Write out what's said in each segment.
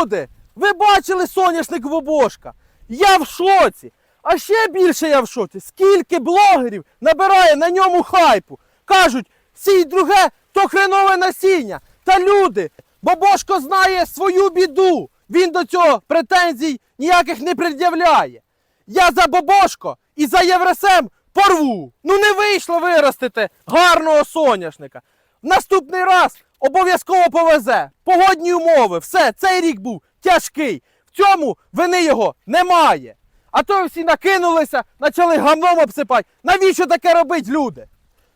Люди, ви бачили соняшник Бобошка? Я в шоці. А ще більше я в шоці. Скільки блогерів набирає на ньому хайпу. Кажуть, сій друге то хренове насіння. Та люди, Бобошко знає свою біду. Він до цього претензій ніяких не пред'являє. Я за Бобошко і за Євросем порву. Ну не вийшло виростити гарного соняшника. Наступний раз обов'язково повезе. Погодні умови, все, цей рік був тяжкий. В цьому вини його немає. А то всі накинулися, почали гамном обсипати. Навіщо таке робить люди?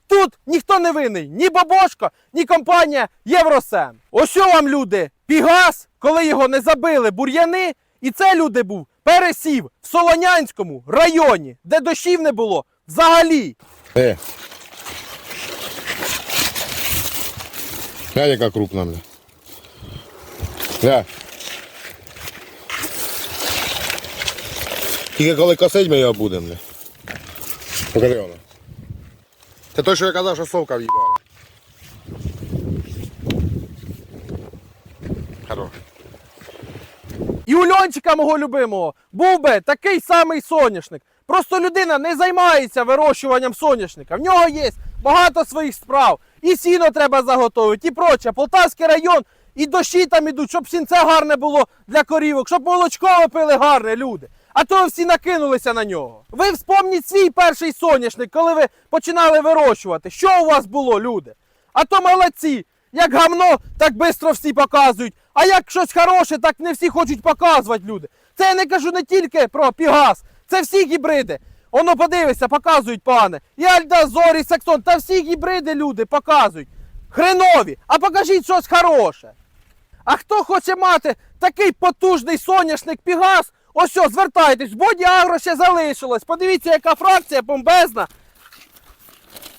Тут ніхто не винний, ні Бабошко, ні компанія Євросем. Ось що вам, люди, Пігас, коли його не забили бур'яни, і це люди був пересів в Солонянському районі, де дощів не було взагалі. Э. Глянь, яка крупна, бля. Гля. Тільки коли косить ми його будемо, бля. Покажи воно. Це той, що я казав, що совка в'їбала. І у Льончика мого любимого був би такий самий соняшник. Просто людина не займається вирощуванням соняшника. В нього є багато своїх справ. І сіно треба заготовити, і проче. Полтавський район, і дощі там ідуть, щоб сінце гарне було для корівок, щоб молочко випили гарне люди. А то всі накинулися на нього. Ви вспомніть свій перший соняшник, коли ви починали вирощувати. Що у вас було, люди? А то молодці. Як гамно, так швидко всі показують. А як щось хороше, так не всі хочуть показувати люди. Це я не кажу не тільки про Пігас, це всі гібриди. Воно подивися, показують, пане. І Альдазор, і Саксон, та всі гібриди люди показують. Хренові. А покажіть щось хороше. А хто хоче мати такий потужний соняшник Пігас, ось що, звертайтесь, Боді Агро ще залишилось. Подивіться, яка фракція бомбезна.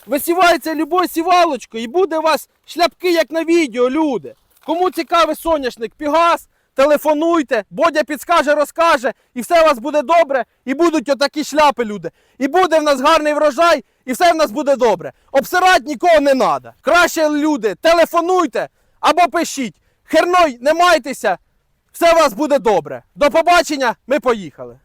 Висівається любою сівалочкою і буде у вас шляпки, як на відео, люди. Кому цікавий соняшник Пігас, телефонуйте, Бодя підскаже, розкаже, і все у вас буде добре, і будуть отакі шляпи, люди. І буде в нас гарний врожай, і все в нас буде добре. Обсирати нікого не треба. Краще, люди, телефонуйте або пишіть. Херной, не майтеся, все у вас буде добре. До побачення, ми поїхали.